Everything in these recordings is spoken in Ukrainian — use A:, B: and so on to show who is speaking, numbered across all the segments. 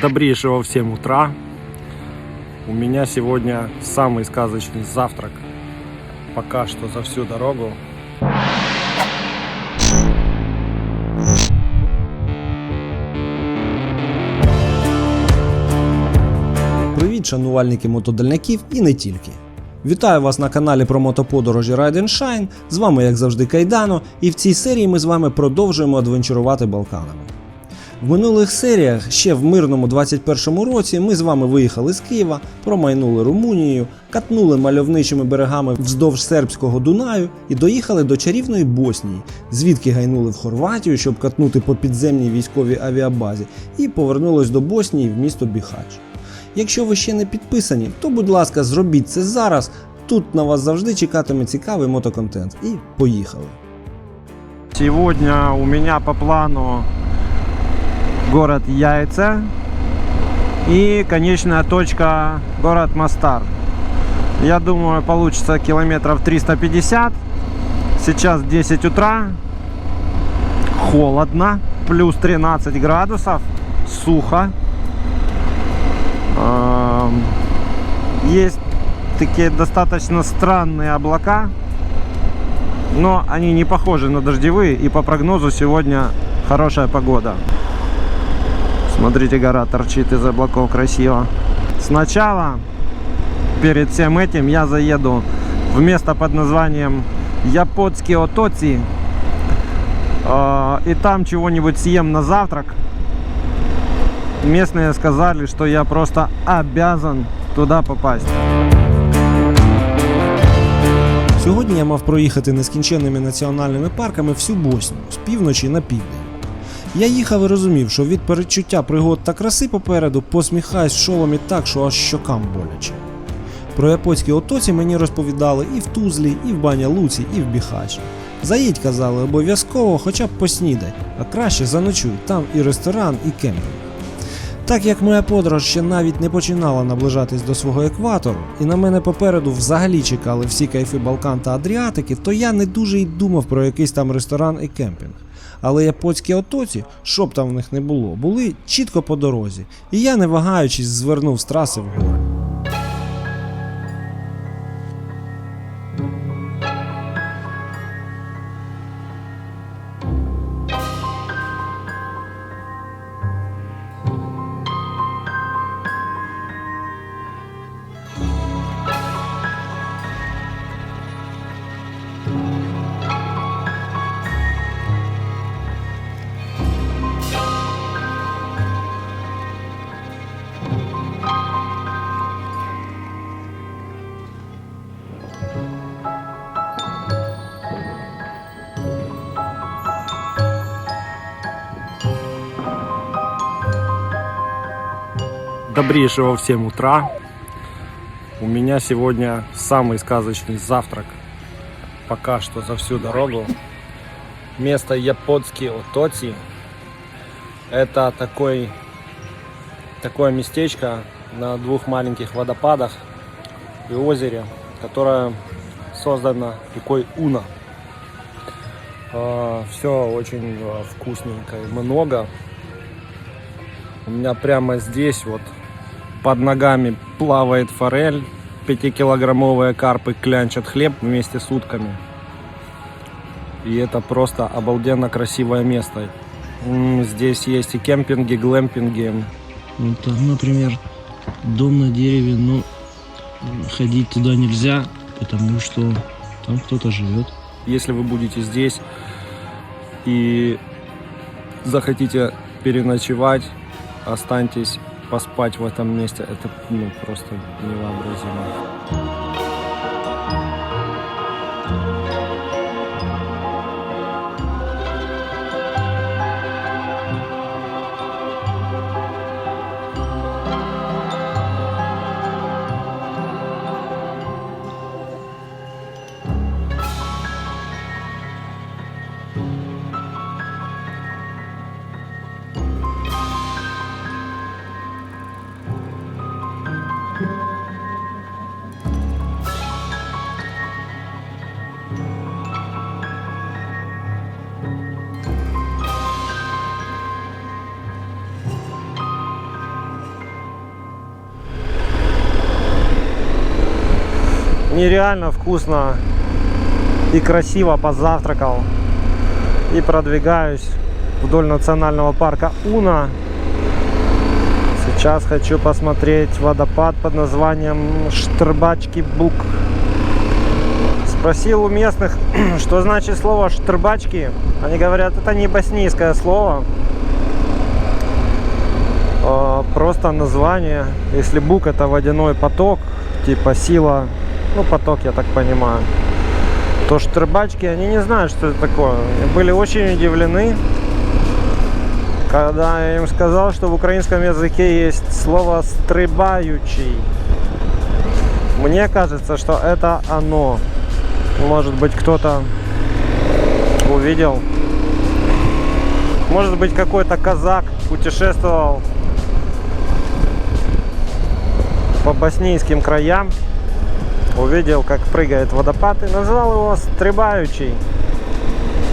A: Добрейшего всем утра. У меня сегодня самый сказочный завтрак. Пока что за всю дорогу.
B: Привіт, шанувальники мотодальників і не тільки. Вітаю вас на каналі про мотоподорожі Ride and Shine. З вами, як завжди, Кайдано, і в цій серії ми з вами продовжуємо адвенчурувати Балканами. В минулих серіях, ще в мирному 21-му році, ми з вами виїхали з Києва, промайнули Румунію, катнули мальовничими берегами вздовж сербського Дунаю і доїхали до чарівної Боснії, звідки гайнули в Хорватію, щоб катнути по підземній військовій авіабазі, і повернулись до Боснії в місто Біхач. Якщо ви ще не підписані, то будь ласка, зробіть це зараз. Тут на вас завжди чекатиме цікавий мотоконтент. І поїхали.
A: Сегодня у меня по плану город Яйца и конечная точка город Мостар. Я думаю, получится километров 350. Сейчас 10 утра. Холодно. Плюс 13 градусов. Сухо. Есть такие достаточно странные облака. Но они не похожи на дождевые. И по прогнозу сегодня хорошая погода. Смотрите, гора торчит из облаков красиво. Сначала, перед всем этим, я заеду в место под названием Япотский Отоци. Э, И там чего-нибудь съем на завтрак. Местные сказали, что я просто обязан туда попасть.
B: Сьогодні я мав проїхати нескінченними національними парками всю Боснію з півночі на південь. Я їхав і розумів, що від передчуття пригод та краси попереду посміхаюсь шоломі так, що аж щокам боляче. Про японські отоці мені розповідали і в Тузлі, і в Баня Луці, і в Біхачі. Заїдь, казали, обов'язково хоча б поснідай, а краще заночуй, там і ресторан, і кемпінг. Так як моя подорож ще навіть не починала наближатись до свого екватору, і на мене попереду взагалі чекали всі кайфи Балкан та Адріатики, то я не дуже й думав про якийсь там ресторан і кемпінг. Але японські отоці, що б там в них не було, були чітко по дорозі, і я, не вагаючись, звернув з траси вгору.
A: Добрейшего всем утра. У меня сегодня самый сказочный завтрак. Пока что за всю дорогу. Место Японский Отоци. Это такой, такое местечко на двух маленьких водопадах и озере, которое создано рекой Уна. Все очень а, вкусненько и много. У меня прямо здесь вот под ногами плавает форель. Пятикилограммовые карпы клянчат хлеб вместе с утками. И это просто обалденно красивое место. Здесь есть и кемпинги, глэмпинги.
C: Вот, а, например, дом на дереве, но ходить туда нельзя, потому что там кто-то живет.
A: Если вы будете здесь и захотите переночевать, останьтесь поспать в этом месте. Это ну, просто невообразимо.
B: Нереально вкусно и красиво позавтракал. И продвигаюсь вдоль национального парка Уна. Сейчас хочу посмотреть водопад под названием Штрбачки Бук. Спросил у местных, что значит слово Штрбачки. Они говорят, это не боснийское слово. а Просто название. Если Бук это водяной поток, типа сила, ну поток я так понимаю, то Штрбачки, они не знают, что это такое. Были очень удивлены, когда я им сказал, что в украинском языке есть слово «стрибаючий». Мне кажется, что это оно. Может быть, кто-то увидел. Может быть, какой-то казак путешествовал по боснийским краям, увидел, как прыгает водопад и назвал его «стрибаючий».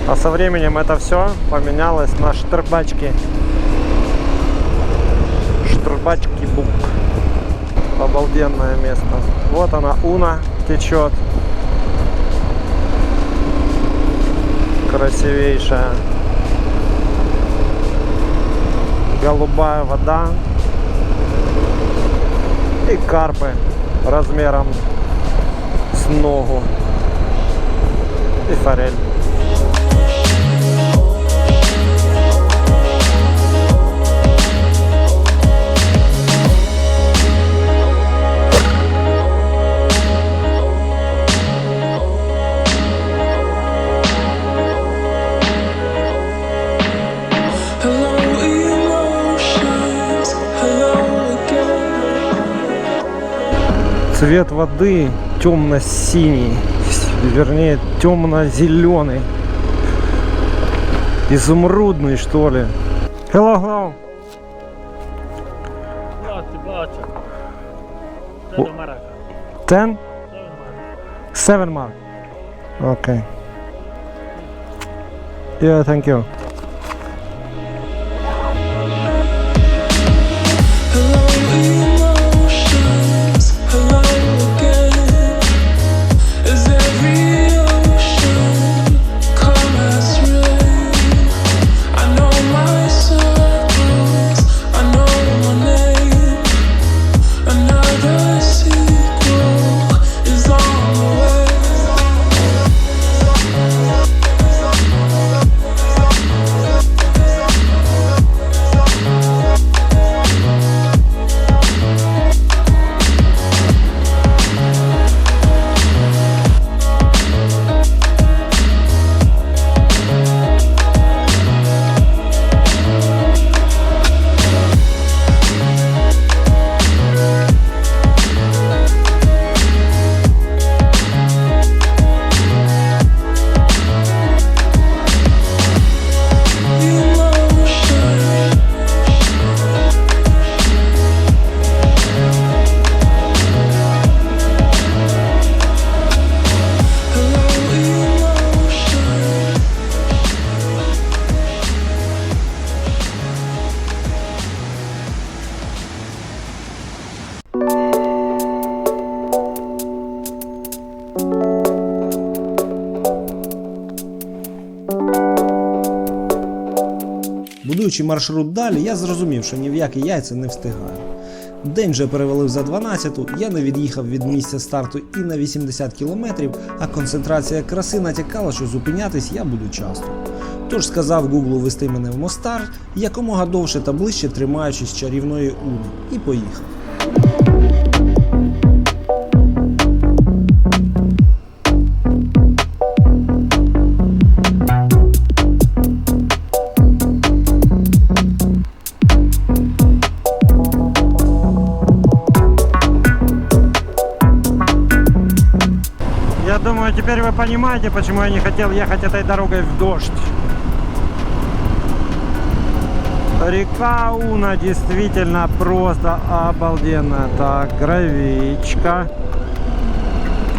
B: А со временем это все поменялось на штрбачки. Штрбачки бук. Обалденное место. Вот она, Уна течет. Красивейшая. Голубая вода. И карпы размером ногу. І форель. цвет воды темно-синий, вернее темно-зеленый, изумрудный что ли. Hello, hello. Ten? Seven mark. Okay. Yeah, thank you.
D: Будуючи маршрут далі, я зрозумів, що ні в які яйця не встигаю. День вже перевалив за 12-ту, я не від'їхав від місця старту і на 80 кілометрів, а концентрація краси натякала, що зупинятись я буду часто. Тож сказав Гуглу вести мене в Мостар, якомога довше та ближче тримаючись чарівної Уни, і поїхав.
B: Теперь вы понимаете, почему я не хотел ехать этой дорогой в дождь. Река Уна действительно просто обалденная. Так, гравичка.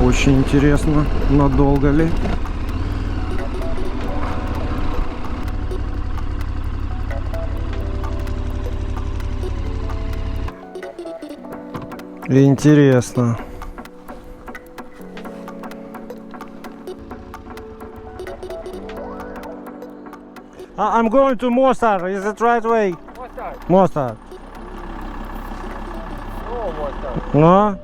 B: Очень интересно, надолго ли. Интересно.
A: I'm going to Mostar. Is it right way?
E: That?
A: Mostar.
E: Oh?
A: No?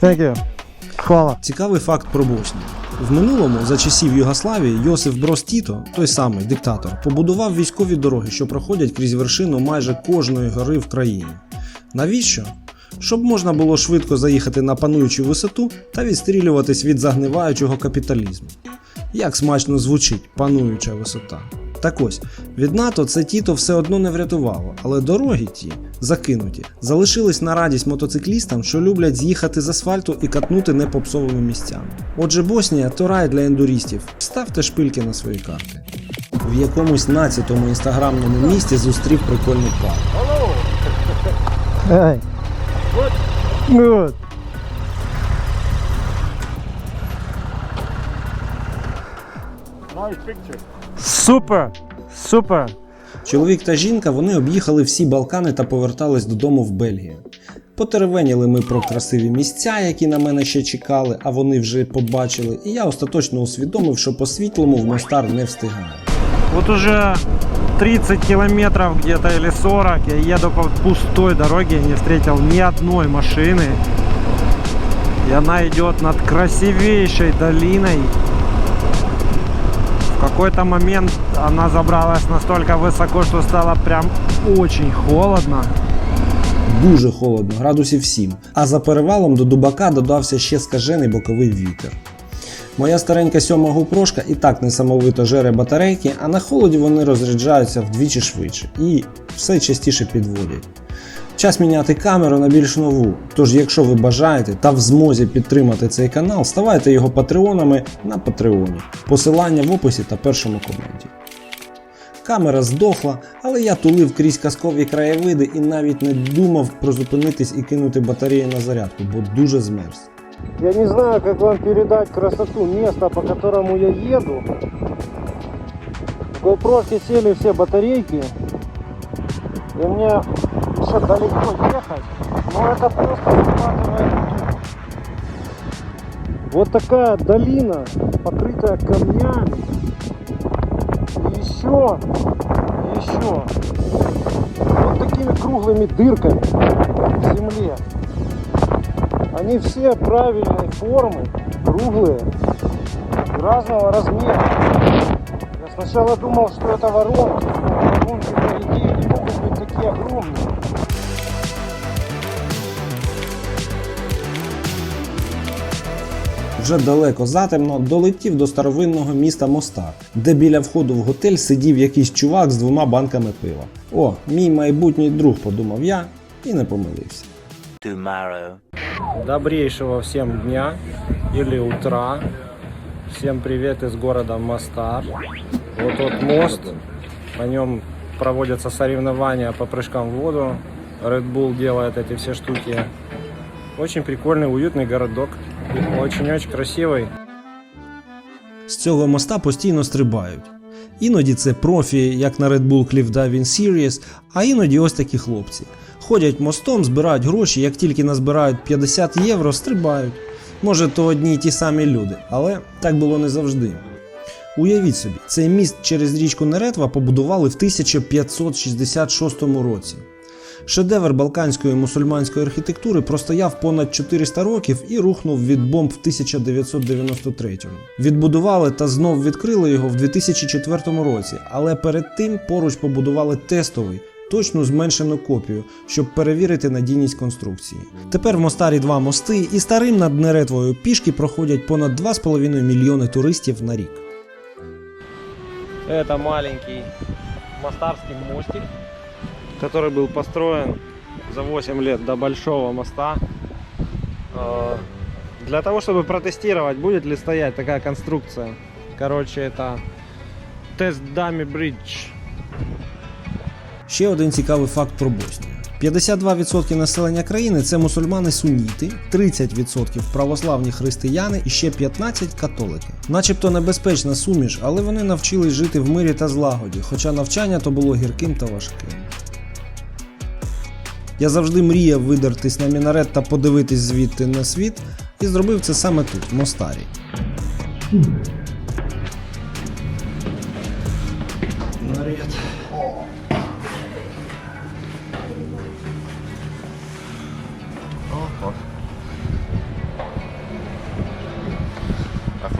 A: Thank you. Хвала.
B: Цікавий факт про Боснію. В минулому, за часів Югославії, Йосиф Брос Тіто, той самий диктатор, побудував військові дороги, що проходять крізь вершину майже кожної гори в країні. Навіщо? Щоб можна було швидко заїхати на пануючу висоту та відстрілюватись від загниваючого капіталізму. Як смачно звучить пануюча висота. Так ось, від НАТО це Тіто все одно не врятувало, але дороги ті, закинуті, залишились на радість мотоциклістам, що люблять з'їхати з асфальту і катнути непопсовими місцями. Отже, Боснія то рай для ендурістів. Ставте шпильки на свої карти. В якомусь нацятому інстаграмному місті зустрів прикольний парк.
E: Nice picture.
A: Супер. Супер.
B: Чоловік та жінка вони об'їхали всі Балкани та повертались додому в Бельгію. Потеревеніли ми про красиві місця, які на мене ще чекали, а вони вже побачили, і я остаточно усвідомив, що по світлому в Мостар не встигаю.
A: Вот уже 30 километров где-то или 40 я еду по пустой дороге, не встретил ни одной машины. И она идет над красивейшей долиной. В какой-то момент она забралась настолько высоко, что стало прям очень холодно.
B: Дуже холодно, градусів 7. А за перевалом до Дубака додався ще скажений боковий вітер. Моя старенька сьома гупрошка і так несамовито жере батарейки, а на холоді вони розряджаються вдвічі швидше і все частіше підводять. Час міняти камеру на більш нову. Тож, якщо ви бажаєте та в змозі підтримати цей канал, ставайте його патреонами на Патреоні. Посилання в описі та першому коменті. Камера здохла, але я тулив крізь казкові краєвиди і навіть не думав прозупинитись і кинути батарею на зарядку, бо дуже змерз.
A: Я не знаю, как вам передать красоту места, по которому я еду. В GoPro сели все батарейки. И мне еще далеко ехать. Но это просто. Вот такая долина, покрытая камнями. И еще, и еще. Вот такими круглыми дырками в земле. Они все правильной формы, круглые, и разного размера. Я сначала думал, что это воронки, но воронки по идее не могут быть такие огромные.
B: Вже далеко затемно долетів до старовинного міста Мостар, де біля входу в готель сидів якийсь чувак з двома банками пива. О, мій майбутній друг, подумав я, і не помилився.
F: tomorrow.
A: Добрейшего всем дня или утра. Всем привет из города Мостар. Вот тот мост, на нем проводятся соревнования по прыжкам в воду. Red Bull делает эти все штуки. Очень прикольный, уютный городок. И Очень-очень красивый.
B: З цього моста постійно стрибають. Іноді це профі, як на Red Bull Cliff Diving Series, а іноді ось такі хлопці. Ходять мостом, збирають гроші, як тільки назбирають 50 євро, стрибають. Може, то одні й ті самі люди, але так було не завжди. Уявіть собі, цей міст через річку Неретва побудували в 1566 році. Шедевр балканської мусульманської архітектури простояв понад 400 років і рухнув від бомб в 1993-му. Відбудували та знов відкрили його в 2004 році, але перед тим поруч побудували тестовий Точну зменшену копію, щоб перевірити надійність конструкції. Тепер в Мостарі два мости, і старим над Неретвою пішки проходять понад 2,5 мільйони туристів на рік.
A: Это маленький мостарский мостик, который был построен за 8 лет до большого моста. Э, Для того, чтобы протестировать, будет ли стоять такая конструкция. Короче, это тест Дами Бридж.
B: Ще один цікавий факт про Боснію. 52% населення країни це мусульмани-суніти, 30% православні християни і ще 15% католики. Начебто небезпечна суміш, але вони навчились жити в мирі та злагоді, хоча навчання то було гірким та важким. Я завжди мріяв видертись на мінарет та подивитись звідти на світ, і зробив це саме тут, в Мостарі.
F: I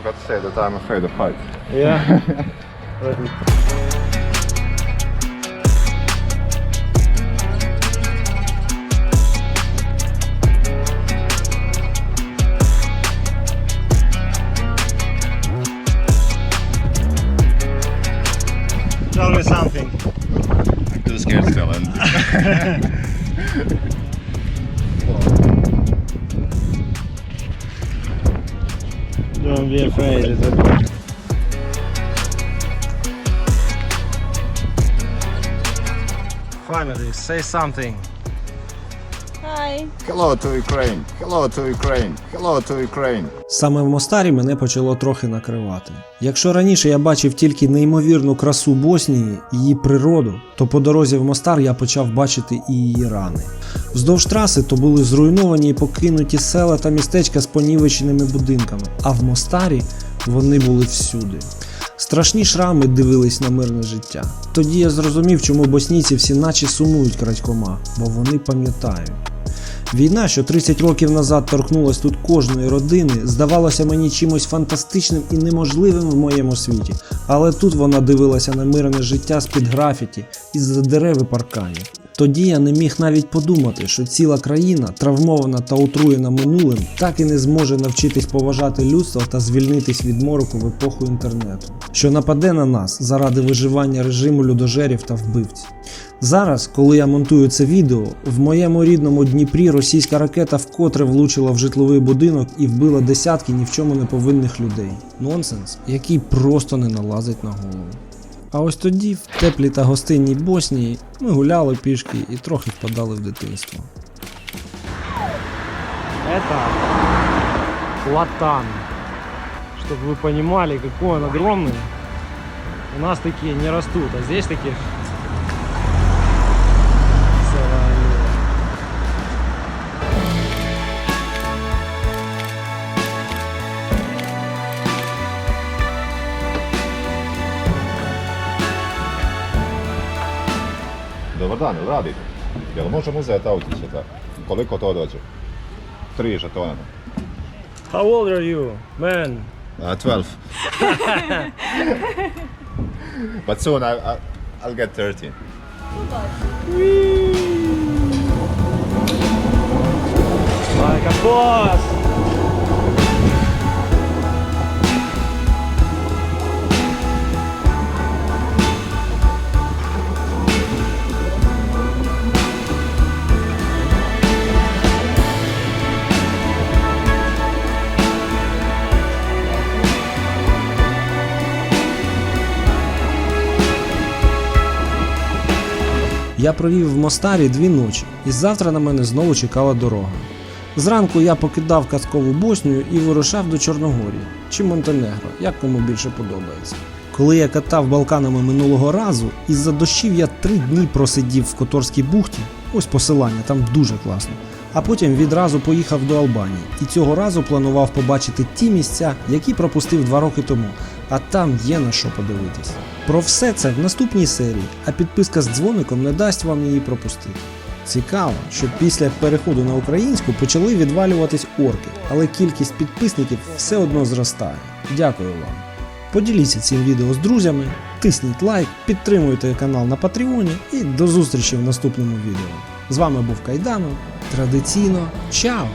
F: forgot to say that I'm afraid of heights.
A: Yeah. Tell me something.
F: I'm too scared still.
A: Don't be afraid. Finally, say something.
G: Hi.
F: hello to Ukraine. Hello to Ukraine. Hello to Ukraine.
B: Саме в Мостарі мене почало трохи накривати. Якщо раніше я бачив тільки неймовірну красу Боснії, її природу, то по дорозі в Мостар я почав бачити і її рани. Вздовж траси то були зруйновані і покинуті села та містечка з понівеченими будинками, а в Мостарі вони були всюди. Страшні шрами дивились на мирне життя. Тоді я зрозумів, чому боснійці всі наче сумують крадькома, бо вони пам'ятають. Війна, що 30 років назад торкнулась тут кожної родини, здавалося мені чимось фантастичним і неможливим в моєму світі. Але тут вона дивилася на мирне життя з-під графіті із-за дерев і парканів. Тоді я не міг навіть подумати, що ціла країна, травмована та отруєна минулим, так і не зможе навчитись поважати людство та звільнитись від мороку в епоху інтернету, що нападе на нас заради виживання режиму людожерів та вбивців. Зараз, коли я монтую це відео, в моєму рідному Дніпрі російська ракета вкотре влучила в житловий будинок і вбила десятки ні в чому не повинних людей. Нонсенс, який просто не налазить на голову. А ось тоді, в теплій та гостинній Боснії, ми гуляли пішки і трохи впадали в дитинство.
A: Это платан. Чтобы вы понимали, какой он огромный. У нас такие не растут, а здесь таких
F: Dobar dan, jel radite? Jel možemo uzeti auticu tako? Koliko to dođe? Tri žetona.
A: How old are you, man?
F: Uh, 12. but soon I, I, I'll get 13.
A: Like a boss!
B: Я провів в Мостарі дві ночі, і завтра на мене знову чекала дорога. Зранку я покидав казкову Боснію і вирушав до Чорногорії чи Монтенегро, як кому більше подобається. Коли я катав Балканами минулого разу, із-за дощів я три дні просидів в Которській бухті, ось посилання, там дуже класно. А потім відразу поїхав до Албанії і цього разу планував побачити ті місця, які пропустив два роки тому. А там є на що подивитись. Про все це в наступній серії, а підписка з дзвоником не дасть вам її пропустити. Цікаво, що після переходу на українську почали відвалюватись орки, але кількість підписників все одно зростає. Дякую вам. Поділіться цим відео з друзями, тисніть лайк, підтримуйте канал на Патреоні і до зустрічі в наступному відео. З вами був Кайдано. Традиційно, чао!